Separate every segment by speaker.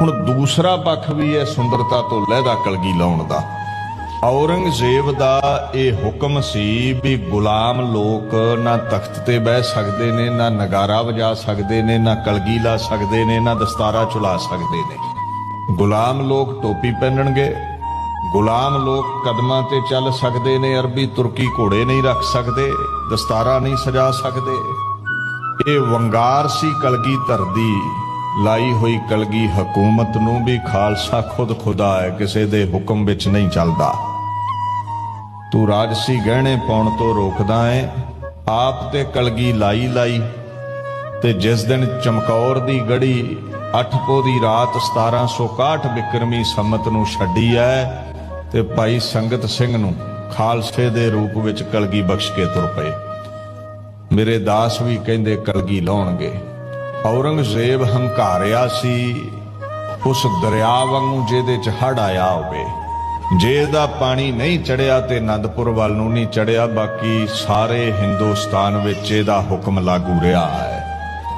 Speaker 1: ਹੁਣ ਦੂਸਰਾ ਪੱਖ ਵੀ ਹੈ ਸੁੰਦਰਤਾ ਤੋਂ ਲਹਿਦਾ ਕਲਗੀ ਲਾਉਣ ਦਾ। ਔਰੰਗਜ਼ੇਬ ਦਾ ਇਹ ਹੁਕਮ ਸੀ ਵੀ ਗੁਲਾਮ ਲੋਕ ਨਾ ਤਖਤ ਤੇ ਬਹਿ ਸਕਦੇ ਨੇ, ਨਾ ਨਗਾਰਾ ਵਜਾ ਸਕਦੇ ਨੇ, ਨਾ ਕਲਗੀ ਲਾ ਸਕਦੇ ਨੇ, ਨਾ ਦਸਤਾਰਾ ਚੁਲਾ ਸਕਦੇ ਨੇ। ਗੁਲਾਮ ਲੋਕ ਟੋਪੀ ਪਹਿਨਣਗੇ, ਗੁਲਾਮ ਲੋਕ ਕਦਮਾਂ ਤੇ ਚੱਲ ਸਕਦੇ ਨੇ, ਅਰਬੀ ਤੁਰਕੀ ਘੋੜੇ ਨਹੀਂ ਰੱਖ ਸਕਦੇ, ਦਸਤਾਰਾ ਨਹੀਂ ਸਜਾ ਸਕਦੇ। ਇਹ ਵੰਗਾਰ ਸੀ ਕਲਗੀ ਧਰਦੀ ਲਾਈ ਹੋਈ ਕਲਗੀ ਹਕੂਮਤ ਨੂੰ ਵੀ ਖਾਲਸਾ ਖੁਦ ਖੁਦਾ ਹੈ, ਕਿਸੇ ਦੇ ਹੁਕਮ ਵਿੱਚ ਨਹੀਂ ਚੱਲਦਾ। ਤੂੰ ਰਾਜਸੀ ਗਹਿਣੇ ਪਾਉਣ ਤੋਂ ਰੋਕਦਾ ਹੈ, ਆਪ ਤੇ ਕਲਗੀ ਲਾਈ ਲਾਈ, ਤੇ ਜਿਸ ਦਿਨ ਚਮਕੌਰ ਦੀ ਗੜੀ ਅੱਠ ਪੋ ਦੀ ਰਾਤ 1761 ਬਿਕਰਮੀ ਸੰਮਤ ਨੂੰ ਛੱਡੀ ਐ, ਤੇ ਭਾਈ ਸੰਗਤ ਸਿੰਘ ਨੂੰ ਖਾਲਸੇ ਦੇ ਰੂਪ ਵਿੱਚ ਕਲਗੀ ਬਖਸ਼ ਕੇ ਤੁਰ ਪਏ। ਮੇਰੇ ਦਾਸ ਵੀ ਕਹਿੰਦੇ ਕਲਗੀ ਲਾਉਣਗੇ। ਔਰੰਗਜ਼ੇਬ ਹੰਕਾਰਿਆ ਸੀ, ਉਸ ਦਰਿਆ ਵਾਂਗੂ ਜਿਹਦੇ ਚ ਹੜ ਆਇਆ ਹੋਵੇ। ਜੇ ਇਹਦਾ ਪਾਣੀ ਨਹੀਂ ਚੜਿਆ ਤੇ ਅਨੰਦਪੁਰ ਵੱਲ ਨੂੰ ਨਹੀਂ ਚੜਿਆ, ਬਾਕੀ ਸਾਰੇ ਹਿੰਦੁਸਤਾਨ ਵਿੱਚ ਇਹਦਾ ਹੁਕਮ ਲਾਗੂ ਰਿਹਾ ਹੈ।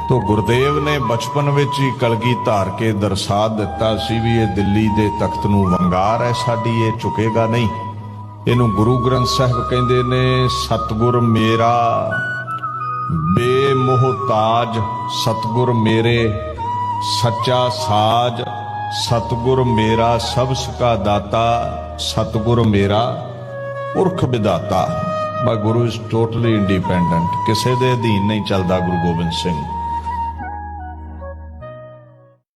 Speaker 1: ਤੋ ਗੁਰਦੇਵ ਨੇ ਬਚਪਨ ਵਿੱਚ ਹੀ ਕਲਗੀ ਧਾਰ ਕੇ ਦਰਸਾ ਦਿੱਤਾ ਸੀ ਵੀ ਇਹ ਦਿੱਲੀ ਦੇ ਤਖਤ ਨੂੰ ਵੰਗਾਰ ਹੈ, ਸਾਡੀ ਇਹ ਝੁਕੇਗਾ ਨਹੀਂ। ਇਹਨੂੰ ਗੁਰੂ ਗ੍ਰੰਥ ਸਾਹਿਬ ਕਹਿੰਦੇ ਨੇ, ਸਤਗੁਰ ਮੇਰਾ ਬੇਮੋਹਤਾਜ ਸਤਗੁਰ ਮੇਰੇ, ਸੱਚਾ ਸਾਜ ਸਤਗੁਰ ਮੇਰਾ, ਸਭ ਸਕਾ ਦਾਤਾ ਸਤਗੁਰ ਮੇਰਾ, ਪੁਰਖ ਵਿਦਾਤਾ ਬਾ ਗੁਰੂ ਇਜ਼ ਟੋਟਲੀ ਇੰਡੀਪੈਂਡੈਂਟ ਕਿਸੇ ਦੇ ਅਧੀਨ ਨਹੀਂ ਚੱਲਦਾ ਗੁਰੂ ਗੋਬਿੰਦ ਸਿੰਘ।